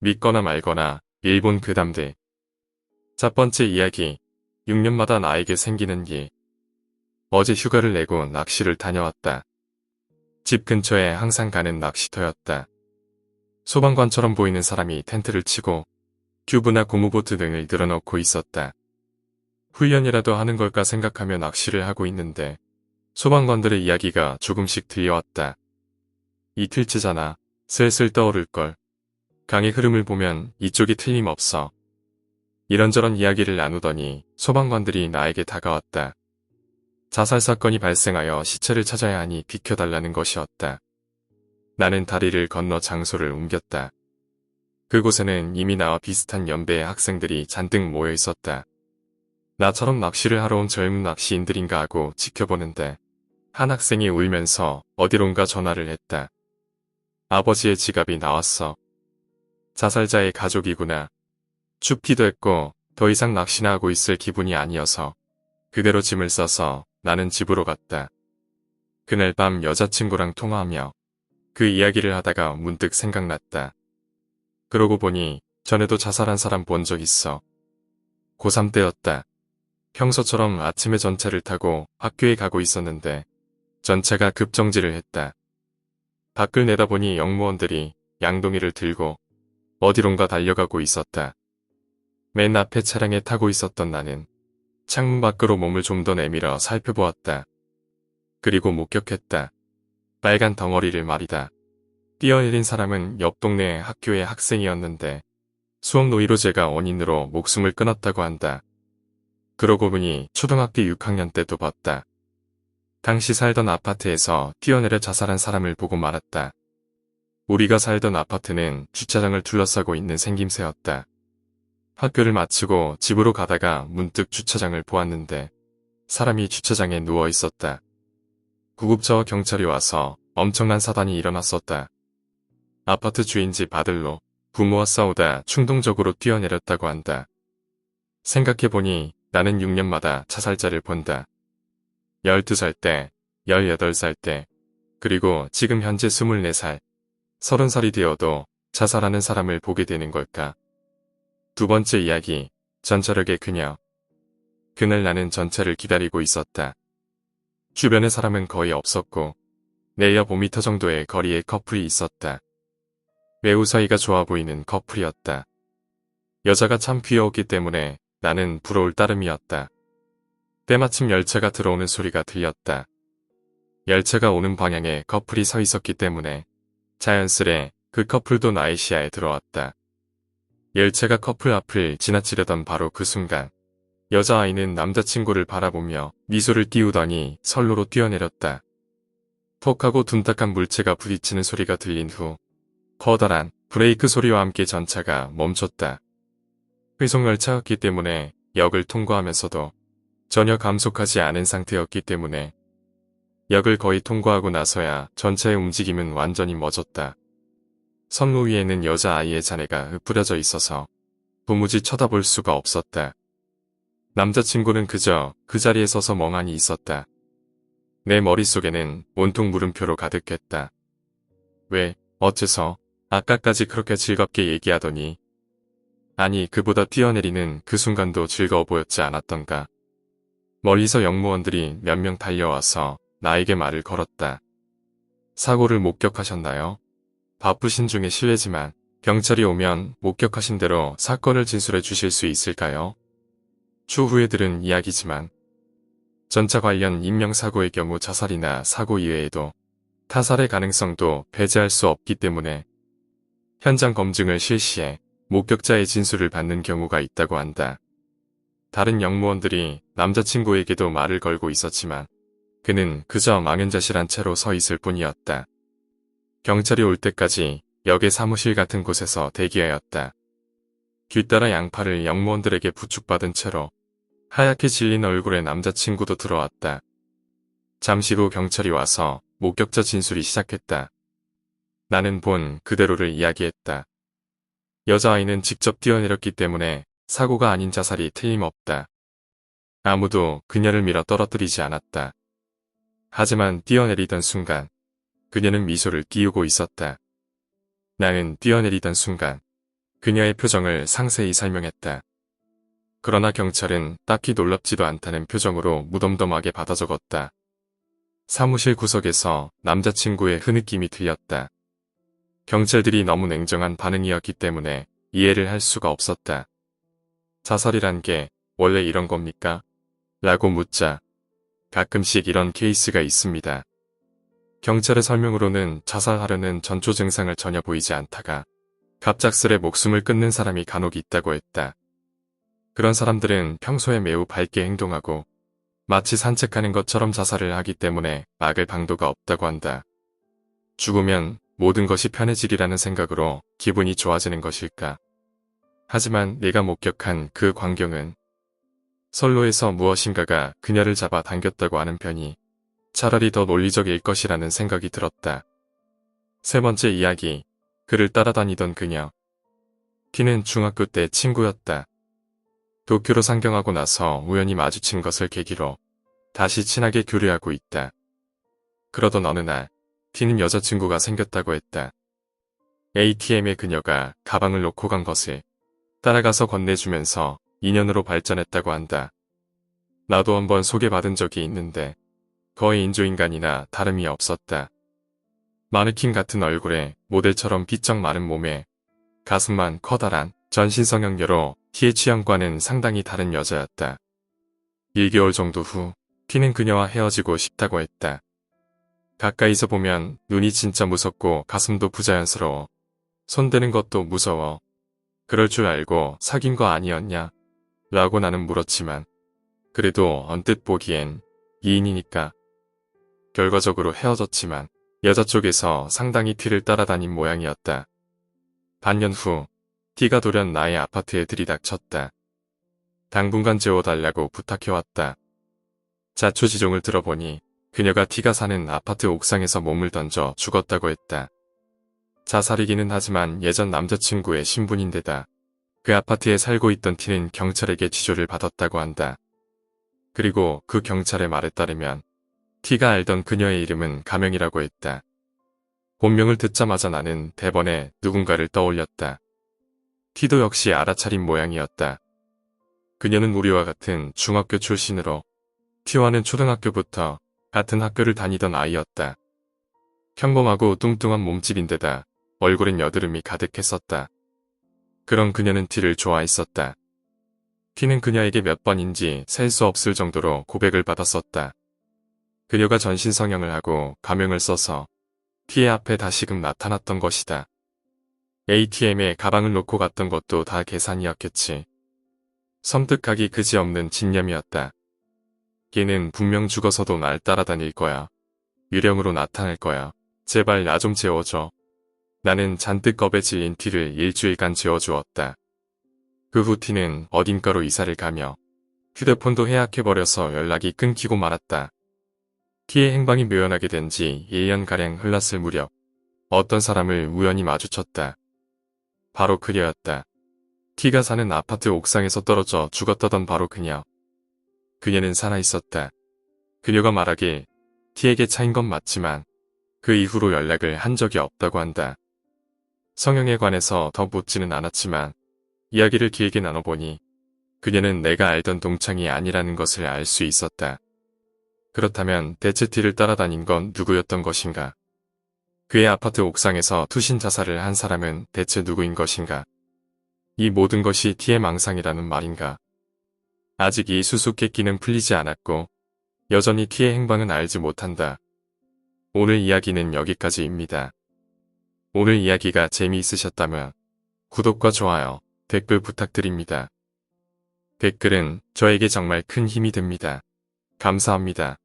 믿거나 말거나 일본 괴담들. 첫 번째 이야기. 6년마다 나에게 생기는 일. 어제 휴가를 내고 낚시를 다녀왔다. 집 근처에 항상 가는 낚시터였다. 소방관처럼 보이는 사람이 텐트를 치고 큐브나 고무보트 등을 늘어놓고 있었다. 훈련이라도 하는 걸까 생각하며 낚시를 하고 있는데 소방관들의 이야기가 조금씩 들려왔다. 이틀째잖아. 슬슬 떠오를걸. 강의 흐름을 보면 이쪽이 틀림없어. 이런저런 이야기를 나누더니 소방관들이 나에게 다가왔다. 자살 사건이 발생하여 시체를 찾아야 하니 비켜달라는 것이었다. 나는 다리를 건너 장소를 옮겼다. 그곳에는 이미 나와 비슷한 연배의 학생들이 잔뜩 모여 있었다. 나처럼 낚시를 하러 온 젊은 낚시인들인가 하고 지켜보는데 한 학생이 울면서 어디론가 전화를 했다. 아버지의 지갑이 나왔어. 자살자의 가족이구나. 춥기도 했고 더 이상 낚시나 하고 있을 기분이 아니어서 그대로 짐을 싸서 나는 집으로 갔다. 그날 밤 여자친구랑 통화하며 그 이야기를 하다가 문득 생각났다. 그러고 보니 전에도 자살한 사람 본 적 있어. 고3 때였다. 평소처럼 아침에 전차를 타고 학교에 가고 있었는데 전차가 급정지를 했다. 밖을 내다보니 영무원들이 양동이를 들고 어디론가 달려가고 있었다. 맨 앞에 차량에 타고 있었던 나는 창문 밖으로 몸을 좀 더 내밀어 살펴보았다. 그리고 목격했다. 빨간 덩어리를 말이다. 뛰어내린 사람은 옆 동네 학교의 학생이었는데 수업 노이로 제가 원인으로 목숨을 끊었다고 한다. 그러고 보니 초등학교 6학년 때도 봤다. 당시 살던 아파트에서 뛰어내려 자살한 사람을 보고 말았다. 우리가 살던 아파트는 주차장을 둘러싸고 있는 생김새였다. 학교를 마치고 집으로 가다가 문득 주차장을 보았는데 사람이 주차장에 누워 있었다. 구급차와 경찰이 와서 엄청난 사단이 일어났었다. 아파트 주인 집 아들로 부모와 싸우다 충동적으로 뛰어내렸다고 한다. 생각해보니 나는 6년마다 자살자를 본다. 12살 때, 18살 때, 그리고 지금 현재 24살, 30살이 되어도 자살하는 사람을 보게 되는 걸까? 두 번째 이야기, 전철역의 그녀. 그날 나는 전차를 기다리고 있었다. 주변에 사람은 거의 없었고, 내옆 5미터 정도의 거리에 커플이 있었다. 매우 사이가 좋아 보이는 커플이었다. 여자가 참 귀여웠기 때문에 나는 부러울 따름이었다. 때마침 열차가 들어오는 소리가 들렸다. 열차가 오는 방향에 커플이 서 있었기 때문에 자연스레 그 커플도 나의 시야에 들어왔다. 열차가 커플 앞을 지나치려던 바로 그 순간 여자아이는 남자친구를 바라보며 미소를 띄우더니 선로로 뛰어내렸다. 톡하고 둔탁한 물체가 부딪히는 소리가 들린 후 커다란 브레이크 소리와 함께 전차가 멈췄다. 회송열차였기 때문에 역을 통과하면서도 전혀 감속하지 않은 상태였기 때문에 역을 거의 통과하고 나서야 전차의 움직임은 완전히 멎었다. 선로 위에는 여자아이의 자네가 흩뿌려져 있어서 도무지 쳐다볼 수가 없었다. 남자친구는 그저 그 자리에 서서 멍하니 있었다. 내 머릿속에는 온통 물음표로 가득했다. 왜, 어째서, 아까까지 그렇게 즐겁게 얘기하더니 아니 그보다 뛰어내리는 그 순간도 즐거워 보였지 않았던가. 멀리서 영무원들이 몇 명 달려와서 나에게 말을 걸었다. 사고를 목격하셨나요? 바쁘신 중에 실례지만 경찰이 오면 목격하신 대로 사건을 진술해 주실 수 있을까요? 추후에 들은 이야기지만 전차 관련 인명사고의 경우 자살이나 사고 이외에도 타살의 가능성도 배제할 수 없기 때문에 현장 검증을 실시해 목격자의 진술을 받는 경우가 있다고 한다. 다른 영무원들이 남자친구에게도 말을 걸고 있었지만 그는 그저 망연자실한 채로 서 있을 뿐이었다. 경찰이 올 때까지 역의 사무실 같은 곳에서 대기하였다. 뒤따라 양팔을 영무원들에게 부축받은 채로 하얗게 질린 얼굴의 남자친구도 들어왔다. 잠시 후 경찰이 와서 목격자 진술이 시작했다. 나는 본 그대로를 이야기했다. 여자아이는 직접 뛰어내렸기 때문에 사고가 아닌 자살이 틀림없다. 아무도 그녀를 밀어 떨어뜨리지 않았다. 하지만 뛰어내리던 순간 그녀는 미소를 띄우고 있었다. 나는 뛰어내리던 순간 그녀의 표정을 상세히 설명했다. 그러나 경찰은 딱히 놀랍지도 않다는 표정으로 무덤덤하게 받아 적었다. 사무실 구석에서 남자친구의 흐느낌이 들렸다. 경찰들이 너무 냉정한 반응이었기 때문에 이해를 할 수가 없었다. 자살이란 게 원래 이런 겁니까? 라고 묻자 가끔씩 이런 케이스가 있습니다. 경찰의 설명으로는 자살하려는 전초 증상을 전혀 보이지 않다가 갑작스레 목숨을 끊는 사람이 간혹 있다고 했다. 그런 사람들은 평소에 매우 밝게 행동하고 마치 산책하는 것처럼 자살을 하기 때문에 막을 방도가 없다고 한다. 죽으면 모든 것이 편해지리라는 생각으로 기분이 좋아지는 것일까. 하지만 내가 목격한 그 광경은 선로에서 무엇인가가 그녀를 잡아 당겼다고 하는 편이 차라리 더 논리적일 것이라는 생각이 들었다. 세 번째 이야기, 그를 따라다니던 그녀. 키는 중학교 때 친구였다. 도쿄로 상경하고 나서 우연히 마주친 것을 계기로 다시 친하게 교류하고 있다. 그러던 어느 날, 티는 여자친구가 생겼다고 했다. ATM에 그녀가 가방을 놓고 간 것을 따라가서 건네주면서 인연으로 발전했다고 한다. 나도 한번 소개받은 적이 있는데 거의 인조인간이나 다름이 없었다. 마네킹 같은 얼굴에 모델처럼 비쩍 마른 몸에 가슴만 커다란 전신 성형녀로 티의 취향과는 상당히 다른 여자였다. 1개월 정도 후 티는 그녀와 헤어지고 싶다고 했다. 가까이서 보면 눈이 진짜 무섭고 가슴도 부자연스러워. 손대는 것도 무서워. 그럴 줄 알고 사귄 거 아니었냐? 라고 나는 물었지만 그래도 언뜻 보기엔 이인이니까. 결과적으로 헤어졌지만 여자 쪽에서 상당히 티를 따라다닌 모양이었다. 반년 후 티가 돌연 나의 아파트에 들이닥쳤다. 당분간 재워달라고 부탁해왔다. 자초지종을 들어보니 그녀가 티가 사는 아파트 옥상에서 몸을 던져 죽었다고 했다. 자살이기는 하지만 예전 남자친구의 신분인데다 그 아파트에 살고 있던 티는 경찰에게 지조를 받았다고 한다. 그리고 그 경찰의 말에 따르면 티가 알던 그녀의 이름은 가명이라고 했다. 본명을 듣자마자 나는 대번에 누군가를 떠올렸다. 티도 역시 알아차린 모양이었다. 그녀는 우리와 같은 중학교 출신으로 티와는 초등학교부터 같은 학교를 다니던 아이였다. 평범하고 뚱뚱한 몸집인데다 얼굴엔 여드름이 가득했었다. 그런 그녀는 티를 좋아했었다. 티는 그녀에게 몇 번인지 셀 수 없을 정도로 고백을 받았었다. 그녀가 전신 성형을 하고 가명을 써서 티의 앞에 다시금 나타났던 것이다. ATM에 가방을 놓고 갔던 것도 다 계산이었겠지. 섬뜩하기 그지없는 진념이었다. 걔는 분명 죽어서도 날 따라다닐 거야. 유령으로 나타날 거야. 제발 나 좀 재워줘. 나는 잔뜩 겁에 질린 티를 일주일간 재워주었다. 그 후 티는 어딘가로 이사를 가며 휴대폰도 해약해버려서 연락이 끊기고 말았다. 티의 행방이 묘연하게 된 지 1년가량 흘렀을 무렵 어떤 사람을 우연히 마주쳤다. 바로 그녀였다. 티가 사는 아파트 옥상에서 떨어져 죽었다던 바로 그녀. 그녀는 살아있었다. 그녀가 말하길 티에게 차인 건 맞지만 그 이후로 연락을 한 적이 없다고 한다. 성형에 관해서 더 묻지는 않았지만 이야기를 길게 나눠보니 그녀는 내가 알던 동창이 아니라는 것을 알 수 있었다. 그렇다면 대체 티를 따라다닌 건 누구였던 것인가? 그의 아파트 옥상에서 투신 자살을 한 사람은 대체 누구인 것인가? 이 모든 것이 티의 망상이라는 말인가? 아직 이 수수께끼는 풀리지 않았고 여전히 티의 행방은 알지 못한다. 오늘 이야기는 여기까지입니다. 오늘 이야기가 재미있으셨다면 구독과 좋아요, 댓글 부탁드립니다. 댓글은 저에게 정말 큰 힘이 됩니다. 감사합니다.